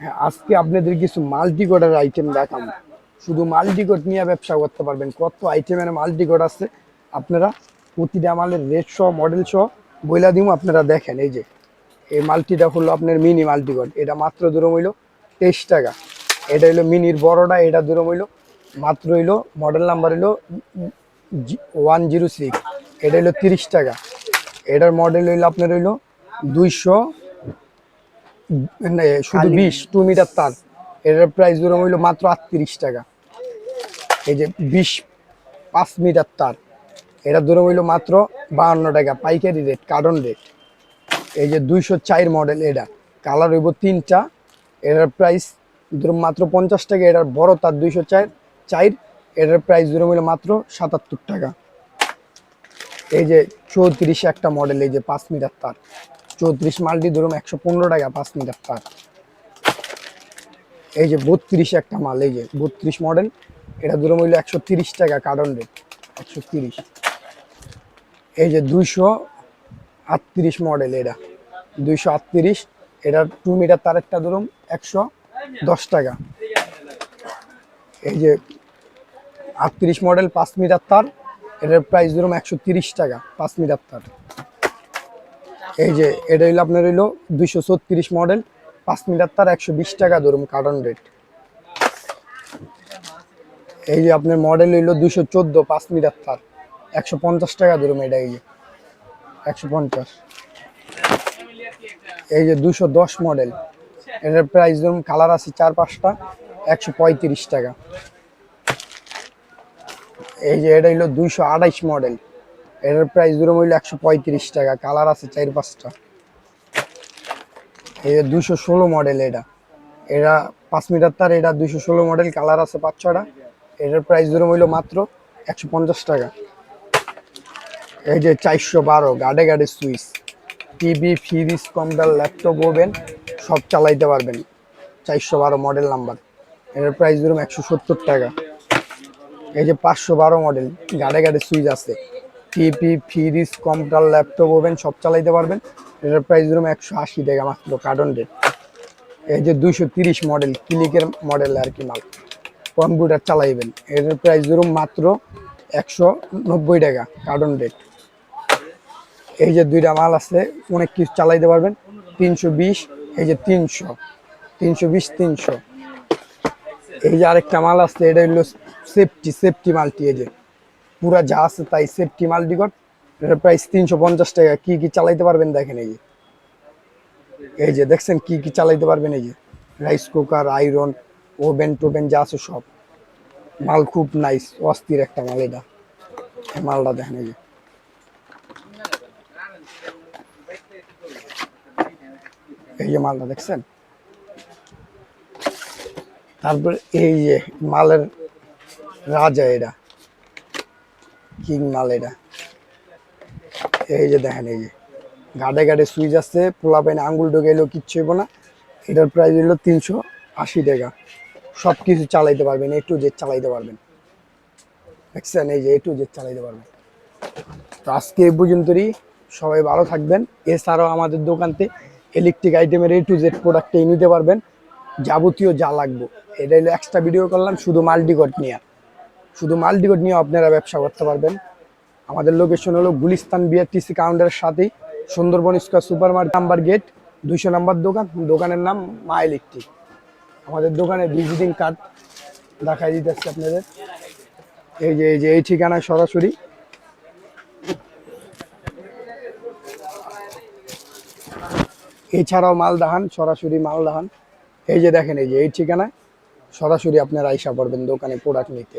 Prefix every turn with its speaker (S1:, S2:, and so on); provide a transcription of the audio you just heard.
S1: হ্যাঁ আজকে আপনাদের কিছু মাল্টিকোডের আইটেম দেখাম শুধু মাল্টিকোড নিয়ে ব্যবসা করতে পারবেন। কত আইটেমের মাল্টিকোড আছে? আপনারা প্রতিটা মালের রেট সহ মডেল সহ বইলা দিমু, আপনারা দেখেন। এই যে, এই মাল্টিটা হলো আপনার মিনি মাল্টিকোড এটা মাত্র দূরম হইল তেইশ টাকা। এটা হইল মিনির বড়টা, এটা দূরম হইল মাত্র হইল মডেল নাম্বার হইল ওয়ান জিরো সিক্স এটা হইল তিরিশ টাকা। এটার মডেল হইল আপনার হইল দুইশো শুধু বিশ টু মিটার তার। এটার প্রাইস ধরুন হইল মাত্র আটত্রিশ টাকা। এই যে বিশ পাঁচ মিটার তার। এটা ধরুন হইল মাত্র বাহান্ন টাকা পাইকারি রেট কার্টন রেট এই যে দুইশো চার মডেল এটা। কালার হইব তিনটা। এটার প্রাইস ধরুন মাত্র পঞ্চাশ টাকা এটার বড় তার দুইশো চার চার। এটার প্রাইস ধরুন হইল মাত্র সাতাত্তর টাকা। এই যে চৌত্রিশ একটা মডেল এই যে পাঁচ মিটার তার। চৌত্রিশ মালটি ধরুন একশো পনেরো টাকা, পাঁচ মিটার তার এই যে বত্রিশ একটা মাল, এই যে বত্রিশ মডেল এটা ধরুন হইল একশো তিরিশ টাকা কার্টন রেট একশো তিরিশ। এই যে দুইশো আটত্রিশ মডেল এটা, দুইশো আটত্রিশ এটা টু মিটার তারেরটা ধরুন একশো দশ টাকা। এই যে আটত্রিশ মডেল পাঁচ মিটার তার, এটার প্রাইস ধরুন একশো তিরিশ টাকা, পাঁচ মিটার তার। এই যে, এটা হইল আপনার হইল দুইশো ছত্রিশ মডেল, পাঁচ মিটার তার একশো বিশ টাকা ধরুন কার্টন রেট এই যে আপনার মডেল হইল দুইশো চোদ্দ, পাঁচ মিটার তার, একশো পঞ্চাশ টাকা ধরুন এটা, এই যে, একশো পঞ্চাশ। এই যে দুশো দশ মডেল এটার প্রাইস ধরুন কালার আছে চার পাঁচটা, একশো পঁয়ত্রিশ টাকা। এই যে, এটা হইল দুইশো আঠাইশ মডেল এটার প্রাইস ধরুন হইল একশো পঁয়ত্রিশ টাকা কালার আছে চার পাঁচটা। এই যে দুইশো ষোলো মডেল এটা। এটা পাঁচ মিটার তার, এটা দুইশো ষোলো মডেল কালার আছে পাঁচ ছটা এটার প্রাইস ধরুন হইল মাত্র একশো পঞ্চাশ টাকা। এই যে চারশো বারো, গাডে গাডে switch. TV fridge computer laptop oven সব চালাইতে পারবেন। চারশো বারো মডেল নাম্বার এটার প্রাইস ধরুন একশো সত্তর টাকা। এই যে পাঁচশো বারো মডেল গাড়ে গাড়ে সুইচ আছে। TV fridge computer laptop oven সব চালাইতে পারবেন। এটার প্রাইস ধরুন একশো আশি টাকা মাত্র কার্টন রেট এই যে দুশো তিরিশ মডেল ক্লিকের মডেল আর কি মাল। কম্পিউটার চালাইবেন। এটার প্রাইস ধরুন মাত্র একশো নব্বই টাকা কার্টন রেট এই যে দুইটা মাল আছে, অনেক কিছু চালাইতে পারবেন। তিনশো বিশ, এই যে তিনশো। তিনশো বিশ, তিনশো। এই যে আরেকটা মাল আছে, এটা হলো সেফটি সেফটি মালটি, এই যে। পুরা যা আছে তাই সেফটি মাল্টি কট এটার প্রাইস তিনশো পঞ্চাশ টাকা। কি কি চালাইতে পারবেন দেখেন এই যে। এই যে দেখছেন কি কি চালাইতে পারবেন এই যে। রাইস কুকার আয়রন ওভেন টোভেন যা আছে সব। মাল খুব নাইস অস্থির একটা মাল এটা। মালটা দেখেন এই যে। এই যে মালটা দেখছেন? তারপর এই যে মালের রাজা এটা। কিং মাল এটা। এই যে দেখেন, এই যে। গাড়ে গাড়ে সুইচ আছে পোলা পাইনে আঙ্গুল ঢোকে এলেও কিচ্ছু হইব না। এটার প্রাইস হলো তিনশো আশি টাকা। সব কিছু চালাইতে পারবেন এ টু জেড চালাইতে পারবেন। দেখছেন, এই যে এ টু জেড চালাইতে পারবেন। তো আজকে এই পর্যন্তই। সবাই ভালো থাকবেন। এছাড়াও আমাদের দোকানতে ইলেকট্রিক আইটেমের এ টু জেড প্রোডাক্টটাই নিতে পারবেন। যাবতীয় যা লাগবে। এটা হলো এক্সট্রা ভিডিও করলাম, শুধু মাল্টিকট নিয়ে। শুধু মাল্টিকট নিয়ে আপনারা ব্যবসা করতে পারবেন। আমাদের লোকেশন হলো গুলিস্তান বিআরটিসি কাউন্টারের সাথেই Sundarban square super market number gate দুইশো নাম্বার দোকান। দোকানের নাম মা ইলেকট্রিক আমাদের দোকানে ভিজিটিং কার্ড দেখাই দিতেছি আপনাদের। এই যে এই যে, এই ঠিকানায় সরাসরি। এছাড়াও মালদাহান সরাসরি মালদাহান এই যে দেখেন, এই যে, এই ঠিকানায় সরাসরি আপনারা আইসা পড়বেন দোকানে প্রোডাক্ট নিতে।